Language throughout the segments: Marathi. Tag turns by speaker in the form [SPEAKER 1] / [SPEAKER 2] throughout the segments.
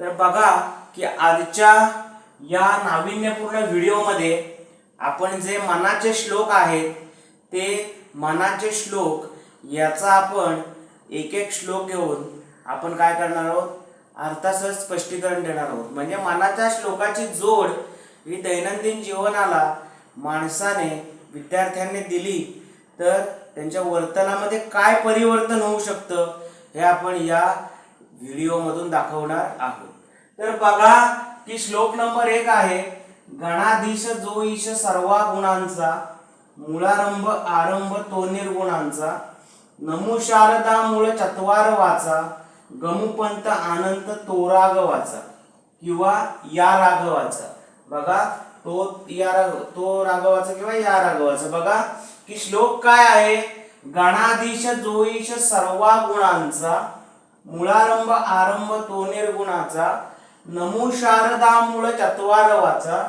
[SPEAKER 1] तर बघा की आजच्या या नाविन्यपूर्ण व्हिडिओमध्ये आपण जे मनाचे श्लोक आहेत ते मनाचे श्लोक याचा आपण एक एक श्लोक घेऊन आपण काय करणार आहोत? अर्थासह स्पष्टीकरण देणार आहोत. म्हणजे मनाच्या श्लोकाची जोड ही दैनंदिन जीवनाला माणसाने विद्यार्थ्यांनी दिली तर त्यांच्या वर्तनामध्ये काय परिवर्तन होऊ शकतं हे आपण या व्हिडिओमधून दाखवणार आहोत. तर बघा की श्लोक नंबर एक आहे गणाधीश जो ईश सर्वा गुणांचा मूळारंभ आरंभ तो निर्गुणांचा नमो शारदा मूळ चत्वार वाचा गमुपंत आनंद तो राग वाचा किंवा या राघवाचा बघा तो या राघ तो राघवाचा किंवा या राघवाचा बघा की श्लोक काय आहे? गणाधीश जोईश सर्वा गुणांचा मुळारंभ आरंभ तो निर्गुणाचा नमो शारदा मूळ चत्वार वाचा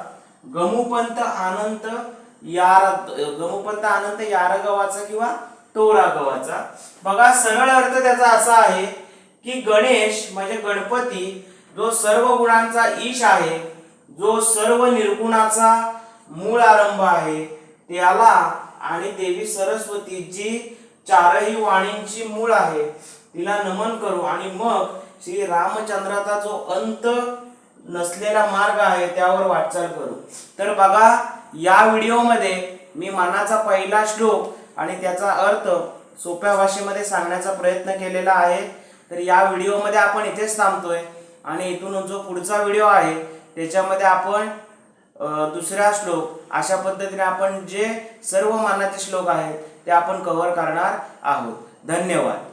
[SPEAKER 1] गमुपंत अनंत यार गमुपंत अनंत यारगवाचा किंवा तोरा गवाचा बघा सरळ अर्थ त्याचा असा आहे की गणेश म्हणजे गणपती जो सर्व गुणांचा ईश आहे जो सर्व निर्गुणाचा मूळ आरंभ आहे त्याला आणि देवी सरस्वती जी चारही वाणींची मूळ आहे. तिला नमन करू. आणि मग श्री रामचंद्राचा जो अंत नसलेला मार्ग आहे त्यावर वाटचाल करू. तर बघा या व्हिडिओमध्ये मी मनाचा पहिला श्लोक आणि त्याचा अर्थ सोप्या भाषेमध्ये सांगण्याचा प्रयत्न केलेला आहे. तर या व्हिडिओमध्ये आपण इथेच थांबतोय. आणि इथून जो पुढचा व्हिडिओ आहे त्याच्यामध्ये आपण दुसरा श्लोक. अशा पद्धतीने आपण जे सर्व मानाचे श्लोक आहेत ते आपण कव्हर करणार आहोत. धन्यवाद.